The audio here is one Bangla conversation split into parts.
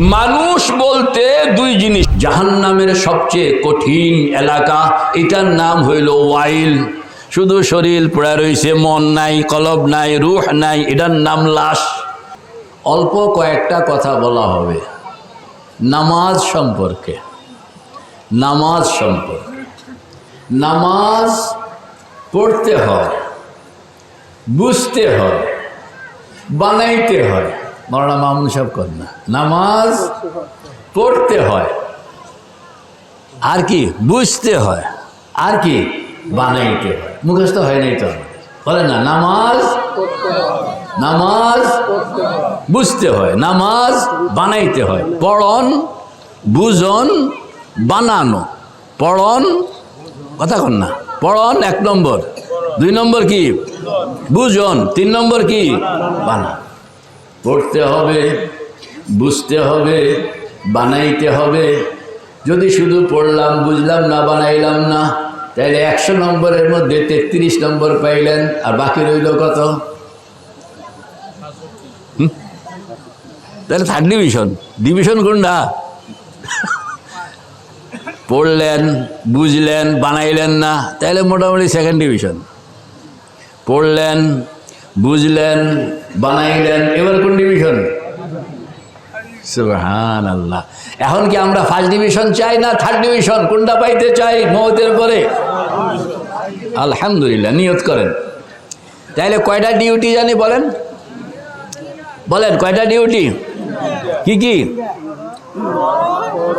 মানুষ বলতে দুই জিনিস। জাহান্নামের সবচেয়ে কঠিন এলাকা, এটার নাম হইল ওয়াইল। শুধু শরীর পড়ে রয়েছে মন নাই, কলব নাই, রুহ নাই, এটার নাম লাশ। অল্প কয়েকটা কথা বলা হবে। নামাজ সম্পর্কে। নামাজ সম্পর্কে। নামাজ পড়তে হয়, বুঝতে হয়, বানাইতে হয়। মরানা মামুন সব কর না। নামাজ পড়তে হয়, আর কি বুঝতে হয়, আর কি বানাইতে হয়। মুখস্থ হয় নাই তো বলে না, নামাজ নামাজ বুঝতে হয়, নামাজ বানাইতে হয়। পড়ন, বুঝন, বানানো। পড়ন, কথা কন না, পড়ন এক নম্বর। দুই নম্বর কি? বুঝন। তিন নম্বর কি? বানা পড়তে হবে, বুঝতে হবে, বানাইতে হবে। যদি শুধু পড়লাম, বুঝলাম না, বানাইলাম না, তাহলে একশো নম্বরের মধ্যে তেত্রিশ নম্বর পাইলেন, আর বাকি রইল কত? তাহলে থার্ড ডিভিশন ডিভিশন কোনটা? পড়লেন, বুঝলেন, বানাইলেন না, তাহলে মোটামুটি সেকেন্ড ডিভিশন পড়লেন বুঝলেন, বানাইলেন, এবার কোন ডিভিশন সুবহান আল্লাহ এখন কি আমরা ফার্স্ট ডিভিশন চাই না থার্ড ডিভিশন কোনটা পাইতে চাই? মহতের পরে। আলহামদুলিল্লাহ, নিয়ত করেন। তাইলে কয়টা ডিউটি জানি বলেন? বলেন, কয়টা ডিউটি কি কি?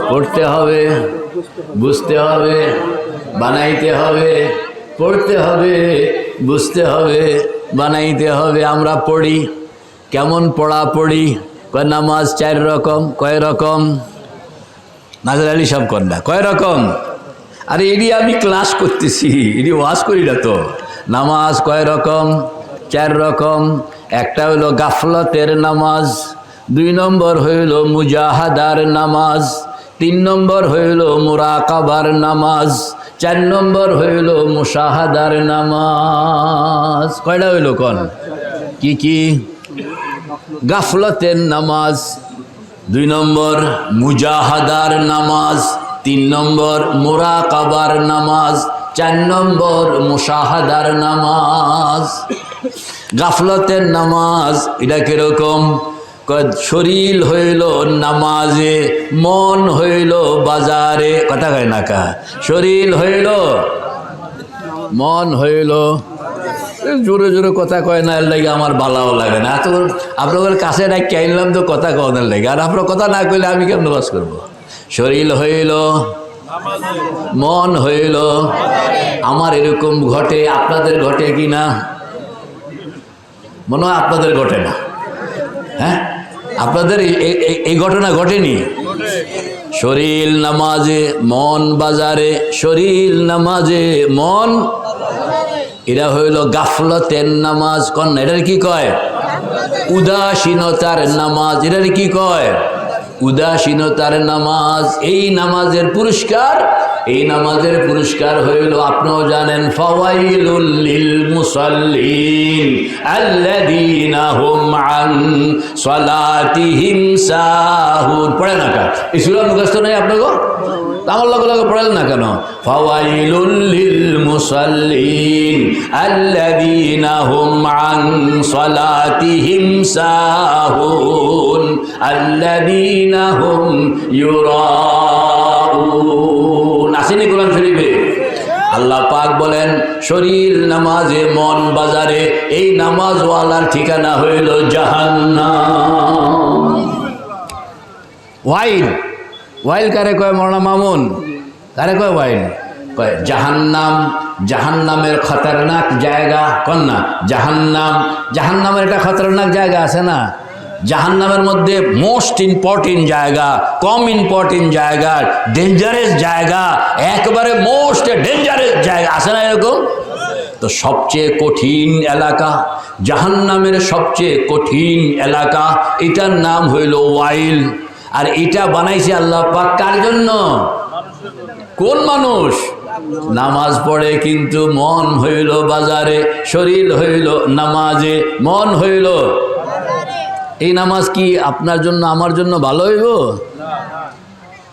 পড়তে হবে, বুঝতে হবে, বানাইতে হবে, পড়তে হবে, বুঝতে হবে। বানাইতে হবে, আমরা পড়ি। কেমন পড়া পড়ি? কয় নামাজ চার রকম, কয় রকম? নাজর আলী সব কন্যা কয় রকম? আরে এডি আমি ক্লাস করতেছি, এডি ওয়াজ করি না তো। নামাজ কয় রকম? চার রকম। একটা হইল গাফলতের নামাজ, দুই নম্বর হইল মুজাহাদার নামাজ তিন নম্বর হইল মুরাকাবার নামাজ, চার নম্বর হইল মুশাহাদার নামাজ। কয়টা হইল কন? কি কি? গাফলতের নামাজ, দুই নম্বর মুজাহাদার নামাজ, তিন নম্বর মোরাকাবার নামাজ, চার নম্বর মুশাহাদার নামাজ। গাফলতের নামাজ, এটা কীরকম? শরীর হইল নামাজে, মন হইল বাজারে। কথা কয় না কা? শরীর হইল, মন হইল। জোরে জোরে কথা কয় না লাগে আমার ভালোও লাগে না। এত আপনাদের কাছে না আনলাম তো কথা কওয়ার লাগে। আর আপনার কথা না কইলে আমি কেমন বাস করব? শরীর হইল, মন হইল। আমার এরকম ঘটে, আপনাদের ঘটে কি না? মনে হয় আপনাদের ঘটে না। হ্যাঁ? আপনাদের এই- ঘটনা ঘটেনি? শরীর নামাজে মন বাজারে শরীর নামাজে মন। এরা হইল গাফলতের নামাজ কন এটার কি কয়? উদাসীনতার নামাজ এটার কি কয়? উদাসীনতার নামাজ, এই নামাজের পুরস্কার, এই নামাজের পুরস্কার হইল, আপনিও জানেন, ফাওয়াইলুল লিল মুসাল্লিন আল্লাযীনা হুম আন সালাতিহিম সাহুন পড়ে না কা এই সূরা মুখস্থ নাই আপনাকে আমার লগে লগে পড়েন না কেন? মুসাল্লিন হুম আসেনি কোরআন শরীফে? আল্লাহ পাক বলেন, শরীর নামাজে, মন বাজারে এই নামাজওয়ালার ঠিকানা হইল জাহান্নাম। ওয়াইল ওয়াইল কারে কয় মরনা মামুন? কারে কয় ওয়াইল? কয়, জাহান্নাম, জাহান্নামের খতরনাক জায়গা কন না জাহান্নাম, জাহান্নামের একটা খতরনাক জায়গা আছে না? জাহান্নামের মধ্যে মোস্ট ইম্পর্টেন্ট জায়গা, কম ইম্পর্টেন্ট জায়গা ডেঞ্জারাস জায়গা, একবারে মোস্ট ডেঞ্জারাস জায়গা আছে না এরকম? তো সবচেয়ে কঠিন এলাকা, জাহান্নামের সবচেয়ে কঠিন এলাকা, এটার নাম হইল ওয়াইল। আর এটা বানাইছে আল্লাহ পাক কার জন্য? কোন মানুষ? নামাজ পড়ে কিন্তু মন হইল বাজারে, শরীর হইল নামাজে, মন হইল। এই নামাজ কি আপনার জন্য, আমার জন্য ভালো হইব?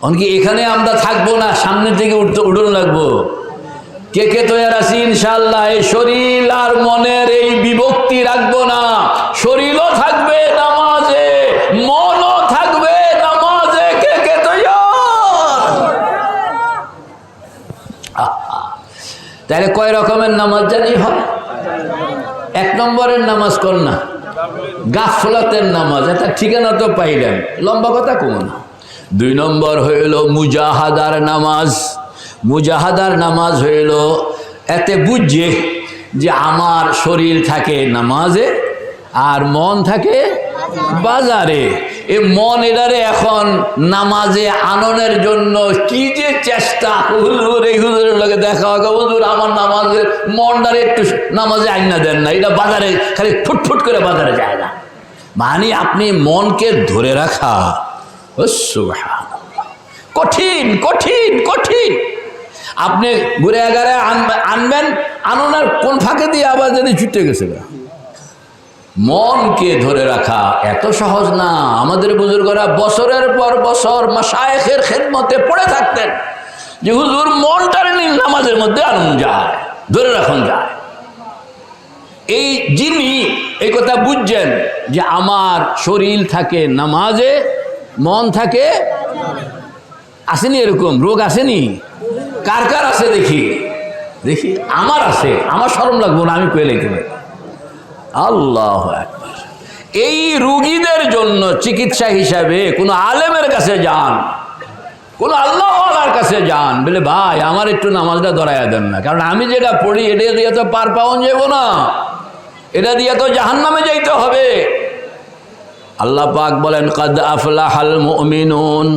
অনকি এখানে আমরা থাকব না সামনে থেকে উঠতে উঠুন লাগবো। কে কে তৈয়ার আছি ইনশাল্লাহ এই শরীর আর মনের এই বিভক্তি রাখব না। শরীরও থাকবে নামাজে মনও থাকবে নামাজে কে কে তৈয়ার আহা। তাহলে কয় রকমের নামাজ জানি হয়? এক নম্বরের নামাজ না? গাফলাতের নামাজ, এটা ঠিকানা তো পাইলেন। লম্বা কথা কমো না। দুই নম্বর হইল মুজাহাদার নামাজ। মুজাহাদার নামাজ হইল, এতে বুঝছে যে আমার শরীর থাকে নামাজে আর মন থাকে বাজারে। এ মন এটারে এখন নামাজে আননের জন্য কি যে চেষ্টা? হুজুর, এই হুজুরের লগে দেখা হবে। হুজুর, আমার নামাজের মনটারে একটু নামাজে আইনা দেন না। এটা বাজারে খালি ফুটফুট করে বাজারে যায় না। মানে আপনি মনকে ধরে রাখা। কঠিন কঠিন কঠিন। আপনি ঘুরে এগারে আনবে- আনবেন, আননের কোন ফাঁকে দিয়ে আবার যদি ছুটে গেছে। মনকে ধরে রাখা এত সহজ না। আমাদের বুজুর্গরা বছরের পর বছর মাসায়েখের খেদমতে পড়ে থাকতেন যে হুজুর মনটার নীল নামাজের মধ্যে আনন্দ যায়, ধরে রাখুন যায়। এই যিনি এই কথা বুঝছেন যে আমার শরীর থাকে নামাজে, মন থাকে, আসেনি এরকম, রোগ আসেনি? কার কার আছে দেখি? দেখি, আমার আছে, আমার সরম লাগবো না, আমি কয়ে লিখতে পারি। আল্লাহ। এই রুগীদের জন্য চিকিৎসা হিসাবে কোনো আলেমের কাছে যান, কোনো আল্লাহওয়ালার কাছে যান, বলে, ভাই, আমার একটু নামাজটা ধরাইয়া দেন না। কারণ আমি যেটা পড়ি, এটা দিয়ে তো পার পাওয়া যাব না। এটা দিয়ে তো জাহান নামে যাইতে হবে। আল্লাহ পাক বলেন, কদ আফলাহাল মুমিনুন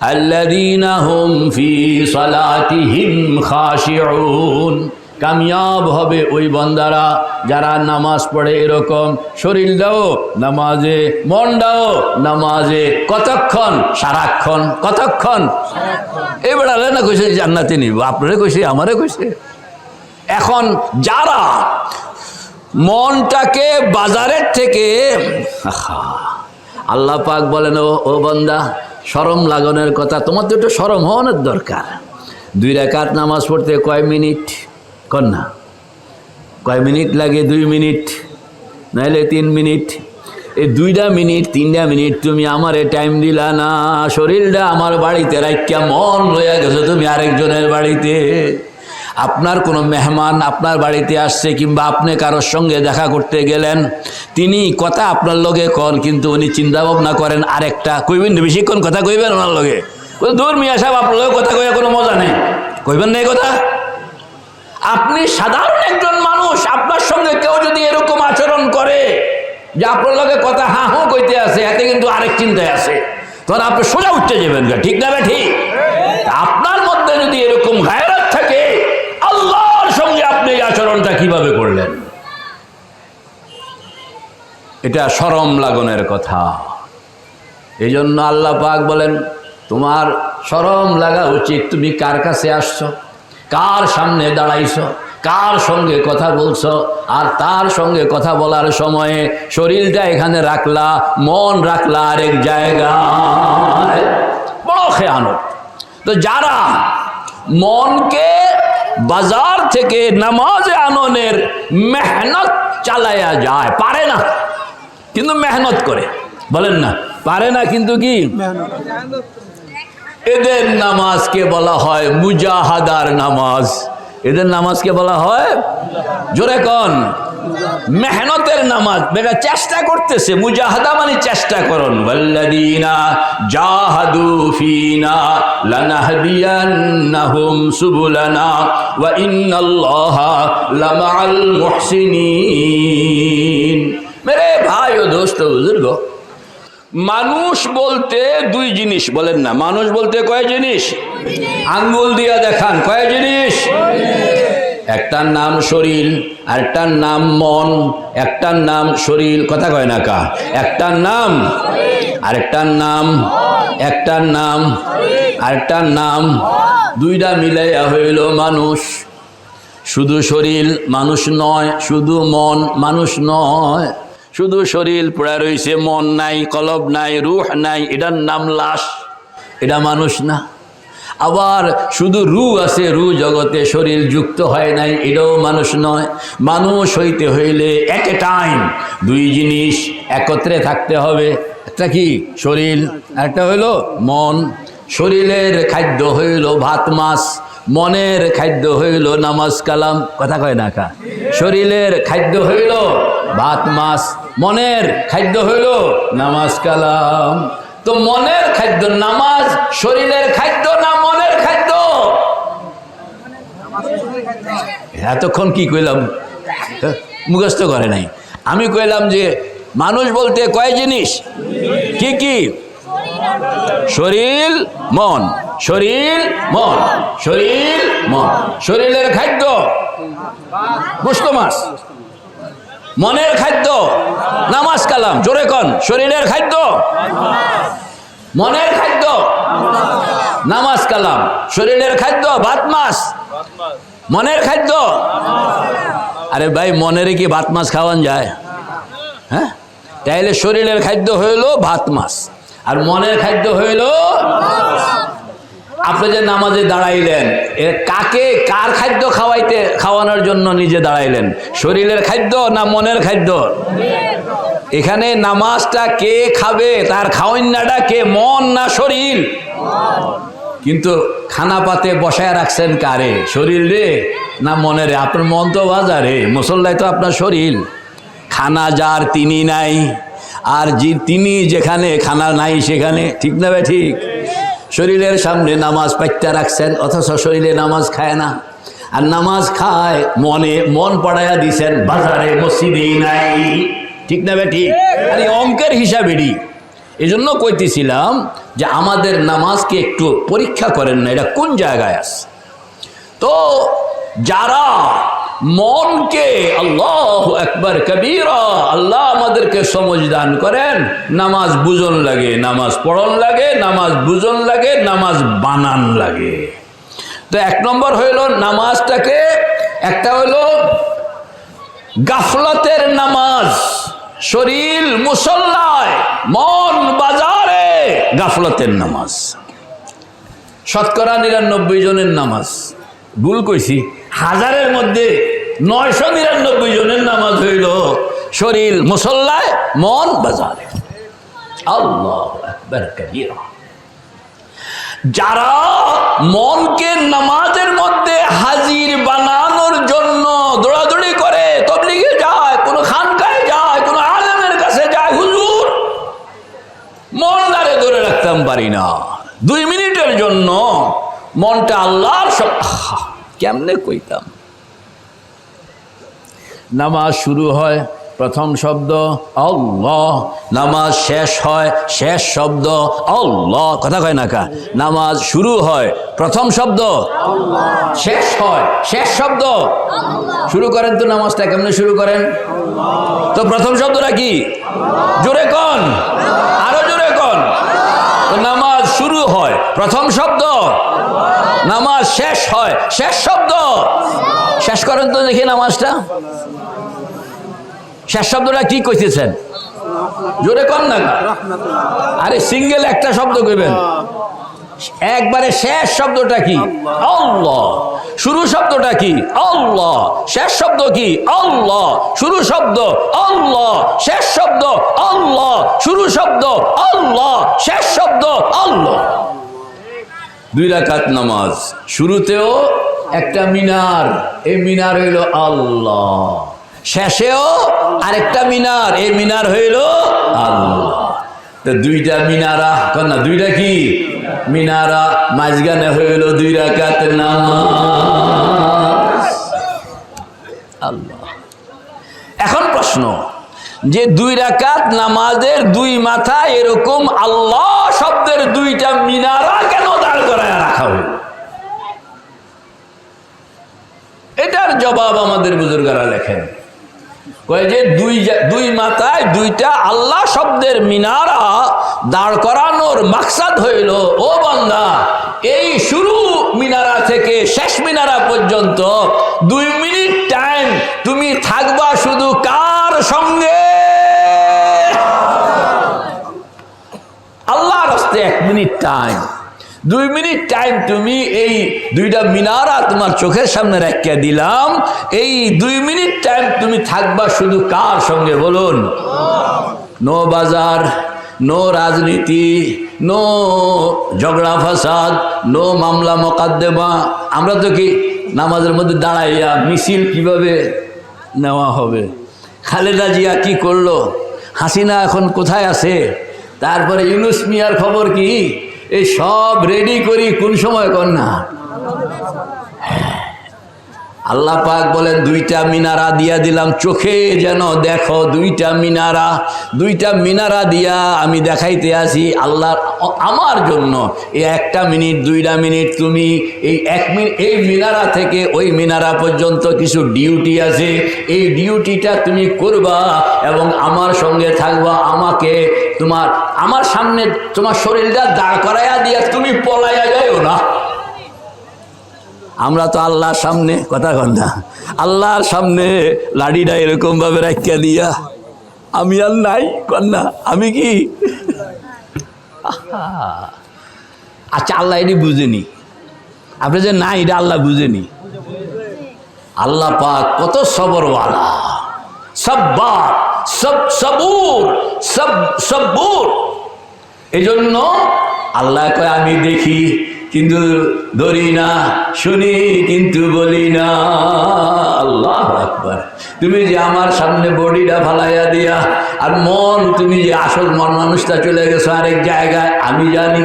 আল্লাযীনা হুম ফি সালাতিহিম খাশিউন। কামিয়াব হবে ওই বান্দারা যারা নামাজ পড়ে এরকম। শরীরটাও নামাজে মনটাও নামাজে কতক্ষণ? সারাক্ষণ কতক্ষণ? এবার না কইছে, জান্নাতে নিব। আপনারে কইছে, আমারে কইছে। এখন যারা মনটাকে বাজারের থেকে আল্লাহ পাক বলেন, ও বন্দা, সরম লাগানোর কথা, তোমার তো একটু সরম হওয়ানোর দরকার। দুই রেখাত নামাজ পড়তে কয় মিনিট? না। কয় মিনিট লাগে? দুই মিনিট। নাহলে তিন মিনিট। এই দুইটা মিনিট তিনটা মিনিট তুমি আমারে টাইম দিলা না। শরীরটা আমার বাড়িতে রাখিয়া মন লইয়া গেছো তুমি আরেকজনের বাড়িতে। আপনার কোনো মেহমান আপনার বাড়িতে আসছে কিংবা আপনি কারোর সঙ্গে দেখা করতে গেলেন, তিনি কথা আপনার লগে কন, কিন্তু উনি চিন্তা ভাবনা করেন আরেকটা। কইবেন বেশিক্ষণ কথা কইবেন ওনার লগে? দূর মিয়া সাহেব আপনার লগে কথা কইয়া কোনো মজা নেই। কইবেন না এই কথা? আপনি সাধারণ একজন মানুষ, আপনার সঙ্গে কেউ যদি এরকম আচরণ করে যে আপনার লগে কথা হাঁ হু কইতে আছে এতে কিন্তু আরেক চিন্তায় আছে তখন আপনি সোজা উঠতে যাবেন ঠিক না ঠিক আপনার মধ্যে যদি এরকম গায়রাত থাকে, আল্লাহর সঙ্গে আপনি এই আচরণটা কীভাবে করলেন? এটা সরম লাগনের কথা। এই জন্য আল্লাহ পাক বলেন, তোমার সরম লাগা উচিত, তুমি কার কাছে আসছো? কার সামনে দাঁড়াইছো? কার সঙ্গে কথা বলছ? আর তার সঙ্গে কথা বলার সময়ে শরীরটা এখানে রাখলা, মন রাখলা আরেক জায়গায়। বড় খেয়ানত। তো যারা মনকে বাজার থেকে নামাজ আননের মেহনত চালায়া যায়, পারে না, কিন্তু মেহনত করে। বলেন না, পারে না কিন্তু কি? এদের নামাজকে বলা হয় মুজাহাদার নামাজ। এদের নামাজকে বলা হয় জোরে কন। মেহনতের নামাজ। বেটা চেষ্টা করতেছে। মুজাহাদা মানে চেষ্টা করুন। বল্লাদিনা জাহাদু ফিনা লানাহদিয়ান্নাহুম সুবুলানা ওয়া ইন্নাল্লাহা লামাআল মুহসিনিন মেরে ভাই ও দোস্ত, বুজুর্গ মানুষ বলতে দুই জিনিস, বলেন না, মানুষ বলতে কয় জিনিস? আঙ্গুল দিয়া দেখান, কয় জিনিস? একটার নাম শরীর, আরেকটার নাম মন, একটার নাম শরীর, কথা কয় না কা? একটার নাম, আরেকটার নাম, একটার নাম, আরেকটার নাম, দুইটা মিলাইয়া হইল মানুষ। শুধু শরীর মানুষ নয়, শুধু মন মানুষ নয়। শুধু শরীর পড়ে রয়েছে মন নাই, কলব নাই, রুহ নাই, এটার নাম লাশ। এটা মানুষ না। আবার শুধু রু আছে, রু জগতে শরীর যুক্ত হয় নাই, এটাও মানুষ নয়। মানুষ হইতে হইলে এক টাইম দুই জিনিস একত্রে থাকতে হবে। একটা কি? শরীর একটা হইল মন। শরীরের খাদ্য হইল ভাত, মাছ। মনের খাদ্য হইল নামাজ কালাম, কথা কয় না কা শরীরের খাদ্য হইল ভাত, মাছ, মনের খাদ্য হইল নামাজ কালাম। তো মনের খাদ্য নামাজ, শরীরের খাদ্য না মনের খাদ্য? এতক্ষণ কি কইলাম? মুখস্থ করে নাই। আমি কইলাম যে মানুষ বলতে কয় জিনিস? কি কি? শরীর মন। শরীর, মন। শরীর, মন। শরীরের খাদ্য? গোস্ত মাছ। মনের খাদ্য? নামাজ কালাম। জোরে কন। শরীরের খাদ্য? মনের খাদ্য? নামাজ কালাম। শরীরের খাদ্য? ভাত মাছ। মনের খাদ্য? আরে ভাই, মনের কি ভাত মাছ খাওয়ান যায়? হ্যাঁ? তাইলে শরীরের খাদ্য হইল ভাত মাছ। আর মনের খাদ্য হইল আপনি যে নামাজে দাঁড়াইলেন কাকে কার খাদ্য খাওয়াইতে, খাওয়ানোর জন্য নিজে দাঁড়াইলেন? শরীরের খাদ্য না মনের খাদ্য? এখানে নামাজটা কে খাবে, তার খাওয়ান্নাটা কে, মন না শরীর? কিন্তু খানা পাতে বসায় রাখছেন কারে? শরীর রে না মনে রে? আপনার মন তো বাজারে মুসল্লায় তো আপনার শরীর। খানা যার তিনি নাই, আর যে তিনি যেখানে, খানা নাই সেখানে, ঠিক না ভাই ঠিক? শরীরের সামনে নামাজ পাইতে রাখছেন, অথচ শরীরে নামাজ খায় না। আর নামাজ খায়, মনে মন পড়াইয়া দিছেন, বাজারে মসজিদেই নাই। ঠিক না ঠিক আর অঙ্কের হিসাবেরই এই জন্য কইতেছিলাম যে আমাদের নামাজকে একটু পরীক্ষা করেন না, এটা কোন জায়গায় আছে? তো যারা মনকে আল্লাহ একবার কবিরা, আল্লাহ আমাদেরকে সমঝ দান করেন। নামাজ বুঝন লাগে, নামাজ পড়ন লাগে, নামাজ বুঝন লাগে, নামাজ বানান লাগে। তো এক নম্বর হইল নামাজটাকে, একটা হইল গাফলতের নামাজ। শরীর মুসল্লায়, মন বাজারে গাফলতের নামাজ। শতকরা নিরানব্বই জনের নামাজ। ভুল কইছি। হাজারের মধ্যে নয়শো নিরানব্বই জনের নামাজ হইল। শরীর মুসল্লায়, মন বাজারে। আল্লাহ যারা মনকে নামাজের মধ্যে হাজির বানানোর জন্য দৌড়াদৌড়ি করে, তবলিগে যায়, কোনো খানকায় যায়, কোনো আলেমের কাছে যায়, হুজুর, মন দ্বারে ধরে রাখতাম পারি না। দুই মিনিটের জন্য মনটা আল্লাহর সব কেমনে কইতাম? নামাজ শুরু হয় প্রথম শব্দ আল্লাহ। নামাজ শেষ হয় শেষ শব্দ আল্লাহ। কথা কয় না কা? নামাজ শুরু হয় প্রথম শব্দ শেষ হয় শেষ শব্দ। শুরু করেন তো নামাজটা কেমনে শুরু করেন? তো প্রথম শব্দটা কি? জোরে কন। নামাজ শুরু হয়। প্রথম শব্দ? নামাজ শেষ হয়। শেষ শব্দ? শেষ করেন তো দেখি নামাজটা। শেষ শব্দটা কি কইতেছেন? জোরে কম না? আরে সিঙ্গেল একটা শব্দ কইবেন। একবারে শেষ শব্দটা কি? আল্লাহ। শুরু শব্দটা কি? আল্লাহ। শেষ শব্দ কি? আল্লাহ। শুরু শব্দ? আল্লাহ। শেষ শব্দ? আল্লাহ। শুরু শব্দ? আল্লাহ শেষ শব্দ আল্লাহ দুই রাকাত নামাজ। শুরুতেও একটা মিনার, এই মিনার হইল আল্লাহ। শেষেও আরেকটা মিনার, এই মিনার হইল আল্লাহ। তো দুইটা মিনারা কন না দুইটা কি? মিনারা, মাঝখানে হইল দুই রাকাত নামাজ। আল্লাহ। এখন প্রশ্ন, যে দুই রাকাত নামাজের দুই মাথা এরকম আল্লাহ শব্দের দুইটা মিনারা কেন করায় রাখা হইল এটার জবাব আমাদের বুজুর্গারা লেখেন। কয়ে যে দুই দুই মাথায় দুইটা আল্লাহ শব্দের মিনারা দাঁড় করানোর মাকসাদ হইল, ও বন্ধা এই শুরু মিনারা থেকে শেষ মিনারা পর্যন্ত দুই মিনিট টাইম তুমি থাকবা শুধু কার সঙ্গে? আল্লাহর হস্তে এক মিনিট টাইম। দুই মিনিট টাইম তুমি এই দুইটা মিনারা তোমার চোখের সামনে রেখে দিলাম। এই দুই মিনিট টাইম তুমি থাকবা শুধু কার সঙ্গে বলুন? নো বাজার, নো রাজনীতি, নো ঝগড়া ফাসাদ, নো মামলা মোকাদ্দেমা। আমরা তো কি নামাজের মধ্যে দাঁড়াইয়া মিছিল কীভাবে নেওয়া হবে? খালেদা জিয়া কি করল? হাসিনা এখন কোথায় আছে? তারপরে ইউনুস মিয়ার খবর কি? এই সব রেডি করি কোন সময় কর না আল্লাহ পাক বলেন, দুইটা মিনারা দিয়া দিলাম, চোখে যেন দেখো দুইটা মিনারা। দুইটা মিনারা দিয়া আমি দেখাইতে আসি আল্লাহ, আমার জন্য। এই একটা মিনিট, দুইটা মিনিট, তুমি এই এক মিনিট এই মিনারা থেকে ওই মিনারা পর্যন্ত কিছু ডিউটি আছে। এই ডিউটিটা তুমি করবা এবং আমার সঙ্গে থাকবা, আমাকে তোমার, আমার সামনে তোমার শরীরটা দাঁড় করাইয়া দিয়া তুমি পলাইয়া যাইও না। আমরা তো আল্লাহর সামনে, কথা কন না, আল্লাহর সামনে লাড়িটা এরকম ভাবে রাখিয়া দিয়া, আমি আর নাই কন্যা আমি কি? আচ্ছা আল্লাহ এটি বুঝেনি। আপনি যে না এটা আল্লাহ বুঝেনি। আল্লাহ পাক কত সবরওয়ালা। সব্বার সব সবুর, সব সব্বুর এই জন্য আল্লাহ কয়, আমি দেখি কিন্তু ধরি না, শুনি কিন্তু বলি না। আল্লাহ আকবার। তুমি যে আমার সামনে বডিটা ফালাইয়া দিয়া, আর মন, তুমি যে আসল মন মানুষটা চলে গেছো আরেক জায়গায়, আমি জানি।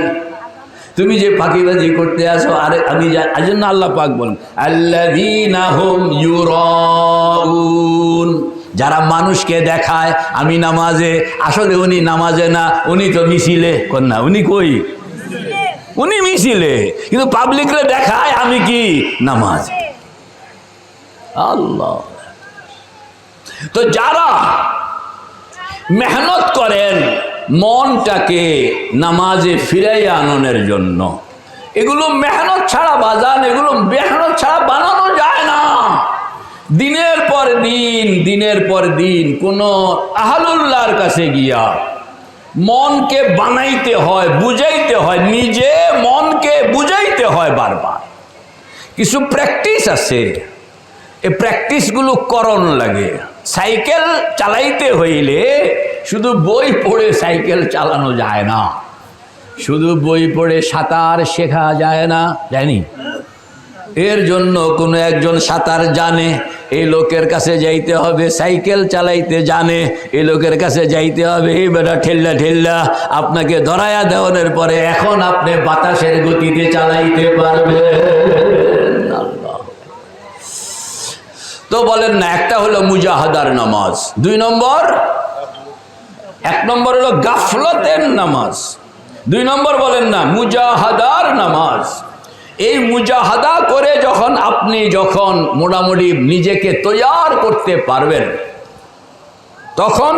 তুমি যে পাখিবাজি করতে আসো আরে, আমি এই জন্য আল্লাহ পাক বলেন আল্লাহ যারা মানুষকে দেখায়, আমি নামাজে, আসলে উনি নামাজে না, উনি তো মিছিলে। কন্যা, উনি কই? উনি মিছিলে, কিন্তু পাবলিকরে দেখায় আমি কি? নামাজ। আল্লাহ। তো যারা মেহনত করেন মনটাকে নামাজে ফিরাই আননের জন্য, এগুলো মেহনত ছাড়া বাজান, এগুলো মেহনত ছাড়া বানানো যায় না। দিনের পর দিন, দিনের পর দিন কোনো আহলুল্লাহর কাছে গিয়া মনকে বানাইতে হয়, বুঝাইতে হয়, নিজে মনকে বুঝাইতে হয় বারবার। কিছু প্র্যাকটিস আছে। এই প্র্যাকটিসগুলো করণ লাগে। সাইকেল চালাইতে হইলে শুধু বই পড়ে সাইকেল চালানো যায় না। শুধু বই পড়ে সাঁতার শেখা যায় না, জানি? এর জন্য কোনো একজন সাঁতার জানে এই লোকের কাছে যাইতে হবে, সাইকেল চালাইতে জানে এই লোকের কাছে যাইতে হবে, এই বেটা ঠেল্লা ঠেল্লা, আপনাকে ধরায়া দেওয়ানোর পরে এখন আপনি বাতাসের গতিতে চালাইতে আল্লাহ। তো বলেন না, একটা হলো মুজাহাদার নামাজ, দুই নম্বর? এক নম্বর হলো গাফলতের নামাজ, দুই নম্বর বলেন না, মুজাহাদার নামাজ। এই মুজাহাদা করে যখন আপনি যখন মোটামুটি নিজেকে তৈয়ার করতে পারবেন, তখন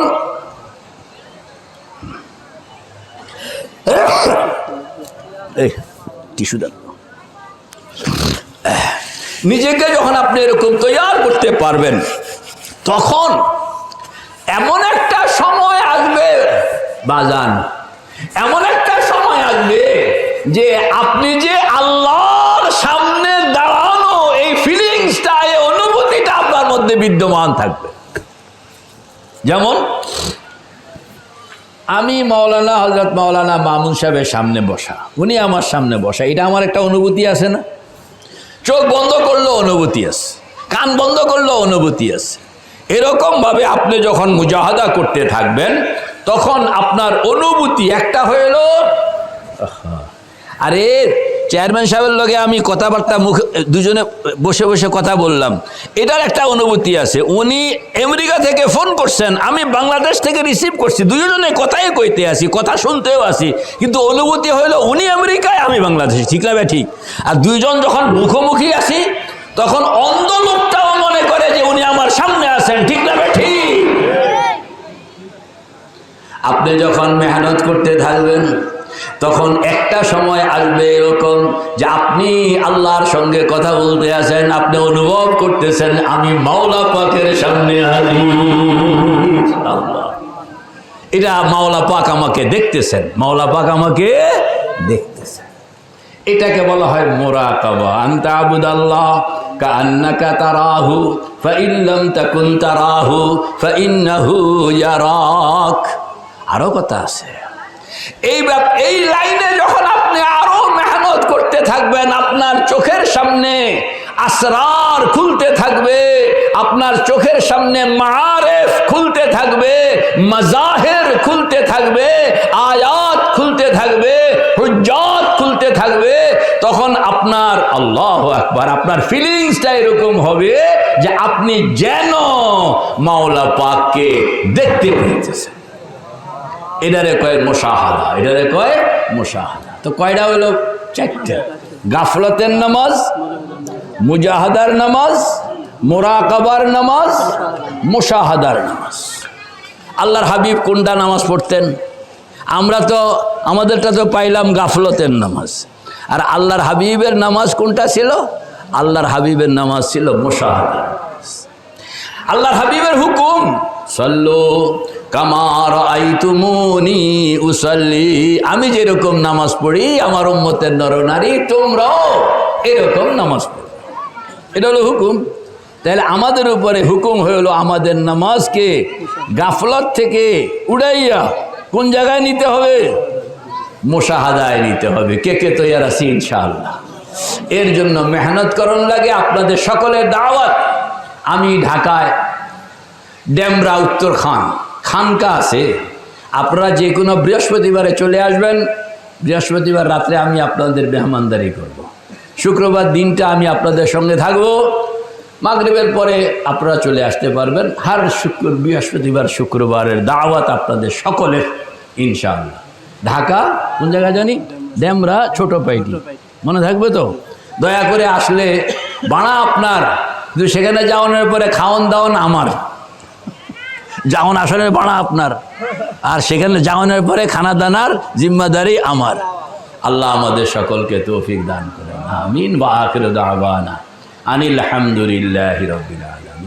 নিজেকে যখন আপনি এরকম তৈয়ার করতে পারবেন, তখন এমন একটা সময় আসবে, বাজান, এমন একটা সময় আসবে যে আপনি যে আল্লাহর সামনে দাঁড়ানো এই ফিলিংসটা এই অনুভূতিটা আপনার মধ্যে বিদ্যমান থাকবে। যেমন, আমি মাওলানা হজরত মাওলানা মামুন সাহেবের সামনে বসা। উনি আমার সামনে বসা। এটা আমার একটা অনুভূতি আছে না? চোখ বন্ধ করলেও অনুভূতি আছে। কান বন্ধ করলেও অনুভূতি আছে। এরকমভাবে আপনি যখন মুজাহাদা করতে থাকবেন, তখন আপনার অনুভূতি একটা হইল আরে চেয়ারম্যান সাহেবের লগে আমি কথাবার্তা মুখ দুজনে বসে বসে কথা বললাম। এটার একটা অনুভূতি আছে। উনি আমেরিকা থেকে ফোন করছেন আমি বাংলাদেশ থেকে রিসিভ করছি। দুজনে কথাই কইতে আসি কথা শুনতেও আসি। কিন্তু অনুভূতি হইল উনি আমেরিকায় আমি বাংলাদেশে। ঠিক না ঠিক? আর দুইজন যখন মুখোমুখি আসি তখন অন্ধ লোকটাও মনে করে যে উনি আমার সামনে আছেন। ঠিক না ঠিক? আপনি যখন মেহনত করতে থাকবেন তখন একটা সময় আসবে এরকম যে আপনি আল্লাহর সঙ্গে কথা বলতে আছেন, আপনি অনুভব করতেছেন, আমি মাওলা পাকের সামনে আল্লাহ এটা মাওলা পাক আমাকে দেখতেছেন, মাওলা পাক আমাকে দেখতেছেন। এটাকে বলা হয় মোরাকাবা, আন্তা আবুদাল্লাহ কান্নাকা তারাহু, ফাইন্নাহু ইয়ারাক। আরও কথা আছে। এই এই লাইনে যখন আপনি আরও মেহনত করতে থাকবেন, আপনার চোখের সামনে আসরার খুলতে থাকবে, আপনার চোখের সামনে মারেফ খুলতে থাকবে, মাজাহের খুলতে থাকবে, আয়াত খুলতে থাকবে, হুজ্জাত খুলতে থাকবে, তখন আপনার আল্লাহ আকবার, আপনার ফিলিংসটা এরকম হবে যে আপনি যেন মাওলা পাককে দেখতে পেয়েছেন। এটারে কয় মোশাহাদা, এটারে কয় মোশাহাদা। তো কয়টা হলো চারটা। গাফলতের নামাজ, মুজাহাদার নামাজ, মোরাকাবার নামাজ, মোশাহাদার নামাজ। আল্লাহর হাবিব কোনটা নামাজ পড়তেন? আমরা তো, আমাদেরটা তো পাইলাম গাফলতের নামাজ। আর আল্লাহর হাবিবের নামাজ কোনটা ছিল? আল্লাহর হাবিবের নামাজ ছিল মোশাহাদার আল্লাহর হাবিবের হুকুম, সল্লো কামার আইতুমুনি উসাল্লি। আমি যেরকম নামাজ পড়ি, আমার উম্মতের নরনারী তোমরাও এরকম নামাজ পড়ি। এটা হলো হুকুম। তাহলে আমাদের উপরে হুকুম হলো আমাদের নামাজকে গাফলত থেকে উড়াইয়া কোন জায়গায় নিতে হবে? মোশাহাদায় নিতে হবে। কে কে তৈয়ার আছি, ইনশাআল্লাহ। এর জন্য মেহনত করণ লাগে আপনাদের সকলের দাওয়াত। আমি ঢাকায় ডেমরা উত্তর খান খানকা আছে। আপনারা যে কোনো বৃহস্পতিবারে চলে আসবেন, বৃহস্পতিবার রাত্রে আমি আপনাদের মেহমানদারি করব। শুক্রবার দিনটা আমি আপনাদের সঙ্গে থাকব। মাগরিবের পরে আপনারা চলে আসতে পারবেন। হার শুক্র, বৃহস্পতিবার শুক্রবারের দাওয়াত আপনাদের সকলের, ইনশাআল্লাহ। ঢাকা, কোন জায়গায় জানি? ড্যামরা ছোট পাইটি। মনে থাকবে তো? দয়া করে আসলে বাড়া আপনার। কিন্তু সেখানে যাওয়ানোর পরে খাওয়ান দাওয়ান আমার। যাওয়ান আসনের বাড়া আপনার। আর সেখানে জাওনের পরে খানা দানার জিম্মাদারি আমার। আল্লাহ আমাদের সকলকে তৌফিক দান করেন। আমিন। বা আখির দাওয়ানা। আনিল হামদুলিল্লাহি রাব্বিল আলামিন।